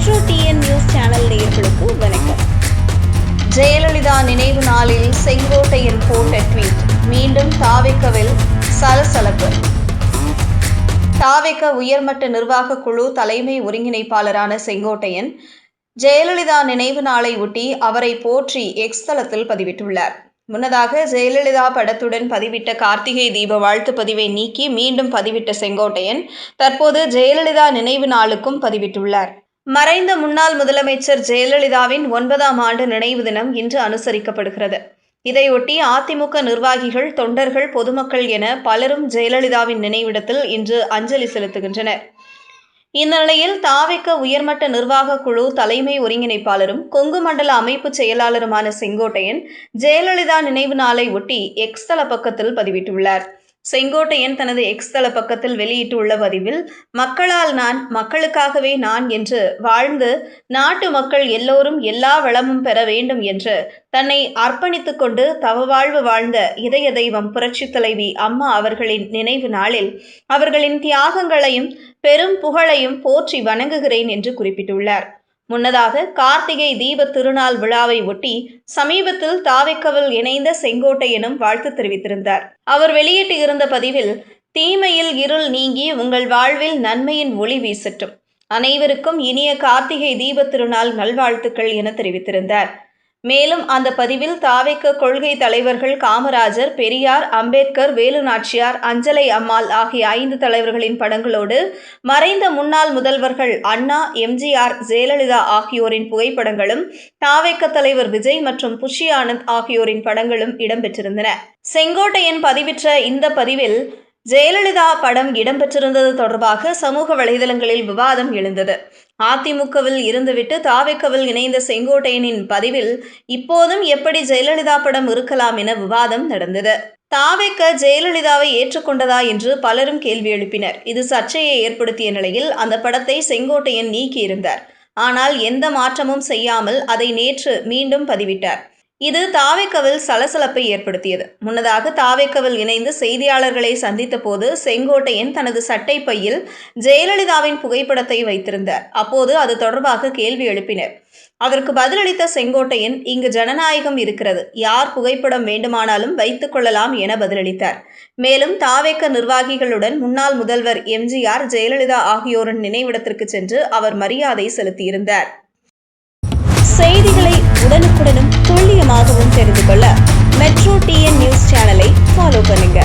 Metro TN news channel நேயர்களுக்கு வணக்கம். ஜெயலலிதா நினைவு நாளில் செங்கோட்டையன் போட்ட ட்வீட் மீண்டும் தாவிக்கவில் சலசலப்பு. தாவிக்க உயர்மட்ட நிர்வாக குழு தலைமை ஒருங்கிணைப்பாளரான செங்கோட்டையன் ஜெயலலிதா நினைவு நாளை ஒட்டி அவரை போற்றி எக்ஸ் தளத்தில் பதிவிட்டுள்ளார். முன்னதாக ஜெயலலிதா படத்துடன் பதிவிட்ட கார்த்திகை தீப வாழ்த்து பதிவை நீக்கி மீண்டும் பதிவிட்ட செங்கோட்டையன் தற்போது ஜெயலலிதா நினைவு நாளுக்கும் பதிவிட்டுள்ளார். மறைந்த முன்னாள் முதலமைச்சர் ஜெயலலிதாவின் ஒன்பதாம் ஆண்டு நினைவு தினம் இன்று அனுசரிக்கப்படுகிறது. இதையொட்டி அதிமுக நிர்வாகிகள் தொண்டர்கள் பொதுமக்கள் என பலரும் ஜெயலலிதாவின் நினைவிடத்தில் இன்று அஞ்சலி செலுத்துகின்றனர். இந்நிலையில் தாவிக்க உயர்மட்ட நிர்வாக குழு தலைமை ஒருங்கிணைப்பாளரும் கொங்கு மண்டல அமைப்பு செயலாளருமான செங்கோட்டையன் ஜெயலலிதா நினைவு நாளை ஒட்டி எக்ஸ் தள பக்கத்தில் பதிவிட்டுள்ளார். செங்கோட்டையன் தனது எக்ஸ் தள பக்கத்தில் வெளியிட்டுள்ள பதிவில் மக்களால் நான் மக்களுக்காகவே நான் என்று வாழ்ந்து நாட்டு மக்கள் எல்லோரும் எல்லா வளமும் பெற வேண்டும் என்று தன்னை அர்ப்பணித்து கொண்டு தவவாழ்வு வாழ்ந்த இதய தெய்வம் புரட்சி தலைவி அம்மா அவர்களின் நினைவு நாளில் அவர்களின் தியாகங்களையும் பெரும் புகழையும் போற்றி வணங்குகிறேன் என்று குறிப்பிட்டுள்ளார். முன்னதாக கார்த்திகை தீப திருநாள் விழாவை ஒட்டி சமீபத்தில் தாவைக்கவில் இணைந்த செங்கோட்டையனும் வாழ்த்து தெரிவித்திருந்தார். அவர் வெளியிட்டு இருந்த பதிவில் தீமையில் இருள் நீங்கி உங்கள் வாழ்வில் நன்மையின் ஒளி வீசட்டும். அனைவருக்கும் இனிய கார்த்திகை தீப திருநாள் நல்வாழ்த்துக்கள் என தெரிவித்திருந்தார். மேலும் அந்த பதிவில் தாவைக்க கொள்கை தலைவர்கள் காமராஜர் பெரியார் அம்பேத்கர் வேலு நாச்சியார் அஞ்சலை அம்மாள் ஆகிய ஐந்து தலைவர்களின் படங்களோடு மறைந்த முன்னாள் முதல்வர்கள் அண்ணா எம்ஜிஆர் ஜெயலலிதா ஆகியோரின் புகைப்படங்களும் தாவைக்க தலைவர் விஜய் மற்றும் புஷி ஆனந்த் ஆகியோரின் படங்களும் இடம்பெற்றிருந்தன. செங்கோட்டையன் பதிவிற்ற இந்த பதிவில் ஜெயலலிதா படம் இடம்பெற்றிருந்தது தொடர்பாக சமூக வலைதளங்களில் விவாதம் எழுந்தது. அதிமுகவில் இருந்துவிட்டு தாவேக்கவில் இணைந்த செங்கோட்டையனின் பதிவில் இப்போதும் எப்படி ஜெயலலிதா படம் இருக்கலாம் என விவாதம் நடந்தது. தாவேக்க ஜெயலலிதாவை ஏற்றுக்கொண்டதா என்று பலரும் கேள்வி எழுப்பினர். இது சர்ச்சையை ஏற்படுத்திய நிலையில் அந்த படத்தை செங்கோட்டையன் நீக்கியிருந்தார். ஆனால் எந்த மாற்றமும் செய்யாமல் அதை நேற்று மீண்டும் பதிவிட்டார். இது தாவேக்கவில் சலசலப்பை ஏற்படுத்தியது. முன்னதாக தாவேக்கவில் இணைந்து செய்தியாளர்களை சந்தித்த போது செங்கோட்டையன் தனது சட்டை பையில் ஜெயலலிதாவின் புகைப்படத்தை வைத்திருந்தார். அப்போது அது தொடர்பாக கேள்வி எழுப்பினர். அதற்கு பதிலளித்த செங்கோட்டையன் இங்கு ஜனநாயகம் இருக்கிறது. யார் புகைப்படம் வேண்டுமானாலும் வைத்துக் கொள்ளலாம் என பதிலளித்தார். மேலும் தாவேக்க நிர்வாகிகளுடன் முன்னாள் முதல்வர் எம்ஜிஆர் ஜெயலலிதா ஆகியோரின் நினைவிடத்திற்கு சென்று அவர் மரியாதை செலுத்தியிருந்தார். செய்திகளை உடனுக்குடனும் துல்லியமாகவும் தெரிந்து கொள்ள மெட்ரோ டிஎன் நியூஸ் சேனலை ஃபாலோ பண்ணுங்க.